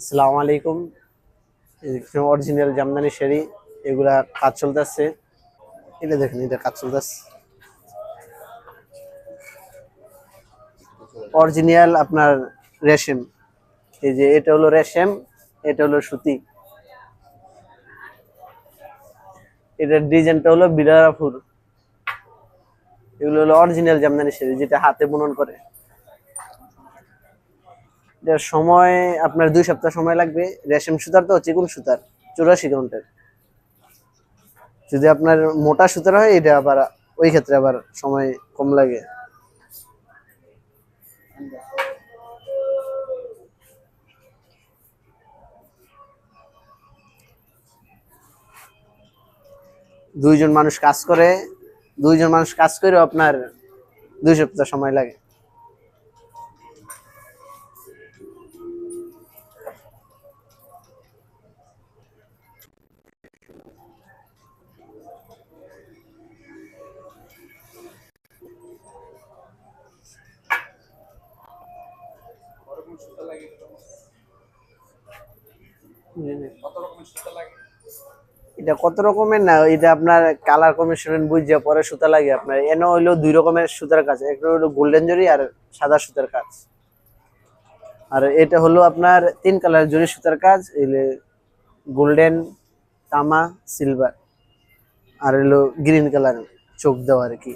আসসালামু আলাইকুম। অরিজিনাল জামদানি শাড়ি, এগুলা কাজ চলতেছে। এটা দেখেন, এটা কাজ চলতেছে। অরিজিনাল আপনার রেশম। এই যে এটা হলো রেশম, এটা হলো সুতি। এটার ডিজাইনটা হলো বিরারাফুর এগুলো হলো অরিজিনাল জামদানি শাড়ি, যেটা হাতে বুনন করে। এটার সময়, আপনার দুই সপ্তাহ সময় লাগবে। রেশম সুতার তো চিকুন সুতার, চুরাশি কাউন্টের যদি আপনার মোটা সুতার হয়, এটা আবার ওই ক্ষেত্রে আবার সময় কম লাগে। দুইজন মানুষ কাজ করে, দুইজন মানুষ কাজ করেও আপনার দুই সপ্তাহ সময় লাগে। এটা কত রকমের না এটা আপনার কালার কমিশন বুঝে পরে সুতা লাগে আপনার। এনে হইল দুই রকমের সুতার কাজ একটা হলো গোল্ডেন জরি আর সাদা সুতার কাজ। আর এটা হলো আপনার তিন কালার জরি সুতার কাজ এলে গোল্ডেন তামা সিলভার। আর হলো গ্রিন কালার চোখ দেওয়া আর কি।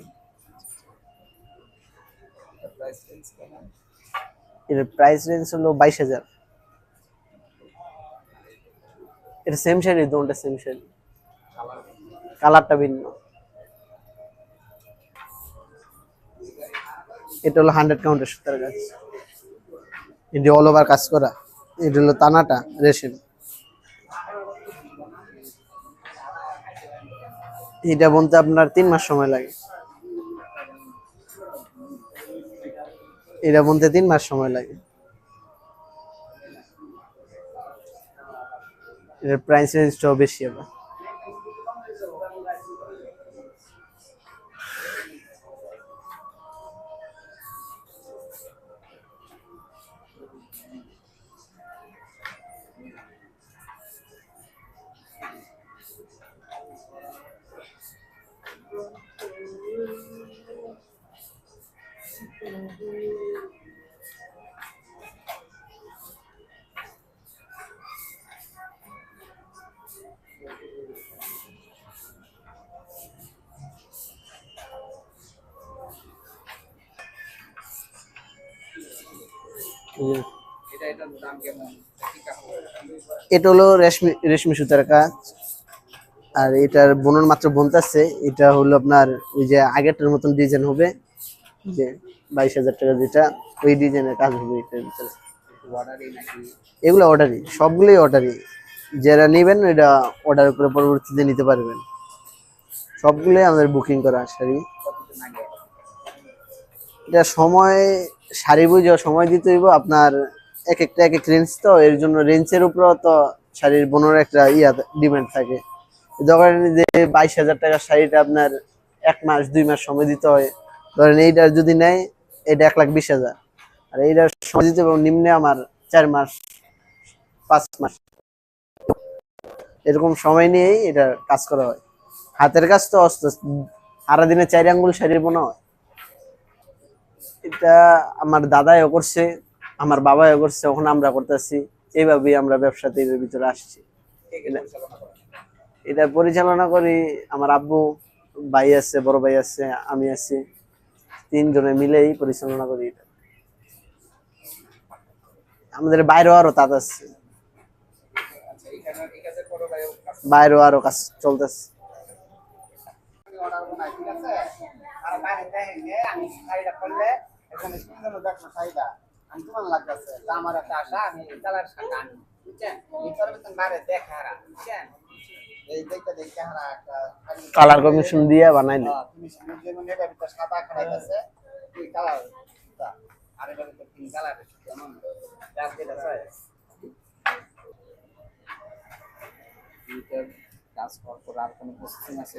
এর প্রাইস রেঞ্জ হলো বাইশ হাজার। এটা সেম শাড়ি দুটো সেম শাড়ি কালারটা ভিন্ন। এটা হলো হান্ড্রেড কাউন্টের সুতার কাজ এটি অল ওভার কাজ করা, এটা হলো তানাটা, রেশম। এটা বলতে আপনার তিন মাস সময় লাগে। এটা বলতে তিন মাস সময় লাগে। এটার প্রাইস রেঞ্জটাও বেশি হবে। এটা হলো রেশমি রেশমি সুতার কাজ। আর এটার বুনন মাত্র বুনতেছে। এটা হলো আপনার ওই যে আগেরটার মতন ডিজাইন হবে। যে বাইশ হাজার টাকা যেটা, ওই ডিজাইনের কাজ হবে এটার ভিতরে। এগুলো অর্ডারই সবগুলোই অর্ডারই যারা নেবেন, এটা অর্ডার করে পরবর্তীতে নিতে পারবেন। সবগুলোই আমাদের বুকিং করা শাড়ি এটা সময়, শাড়ি বুঝে সময় দিতে হইব, আপনার এক একটা, এক এক রেঞ্জ তো, এর জন্য রেঞ্জের উপরও তো শাড়ির বোনের একটা ইয়া ডিমান্ড থাকে। ধরেন যে বাইশ হাজার টাকার শাড়িটা আপনার এক মাস, দুই মাস সময় দিতে হয়। ধরেন এইটার যদি নেয়, এটা এক লাখ বিশ হাজার। আর এইটার সময় দিতে নিম্নে আমার চার মাস, পাঁচ মাস। এরকম সময় নিয়েই এটা কাজ করা হয়। হাতের কাজ তো অস্ত সারা দিনে চার আঙ্গুল শাড়ি বোনা হয়। এটা আমার দাদাইও করছে, আমার বাবাও করছে ওখানে আমরা করতেছি। এইভাবেই আমরা ব্যবসাতে এর ভিতরে আসছি। এটা- পরিচালনা করি আমার আব্বু, ভাই আছে, বড় ভাই আছে, আমি আছি। তিনজনে মিলেই পরিচালনা করি এটা। আমাদের বাইরেও আরও তাঁত আছে। বাইরেও আরও কাজ চলতেছে। আমি এখানে সুন্দর দেখো শাড়িটা আমি তোমার লাগতেছে তা আমার একটা আশা আমি কালার শাড়ি আনি বুঝছেন? ভিতরে ভিতরে বাইরে দেখে বুঝছেন? এই দেখতে দেখতে হারা একটা কালার কমিশন দিয়ে বানাইলে তুমি যেমন এটা ভিতরে সাদা খাড়াইতেছে এই কালার আর এটা ভিতরে তিন কালার যেমন যার যেটা চাই। কাজ করার কোনো পশ্চিম আছে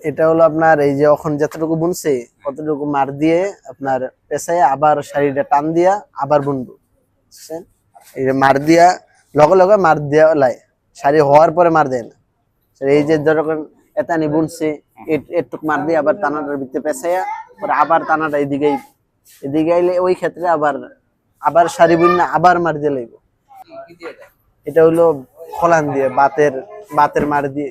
এটা হলো আপনার এই যে এখন যতটুকু বুনছে কতটুকু মার দিয়ে আপনার পেশায় আবার শাড়িটা টান দিয়া আবার বুনবো। বুঝছেন? এই যে মার দিয়া, লগে লগে মার দিয়া লাই। শাড়ি হওয়ার পরে মার দেয় না এই যে যখন এতানি বুনছে, এট- একটুক মার দিয়ে আবার টানাটার ভিতরে পেঁচাইয়া, পরে আবার টানাটা এদিকে এদিকে আইলে ওই ক্ষেত্রে আবার আবার শাড়ি বুন আবার মার দিয়ে লাগবে কি এটা হলো খোলান দিয়ে, বাতের বাতের মার দিয়ে।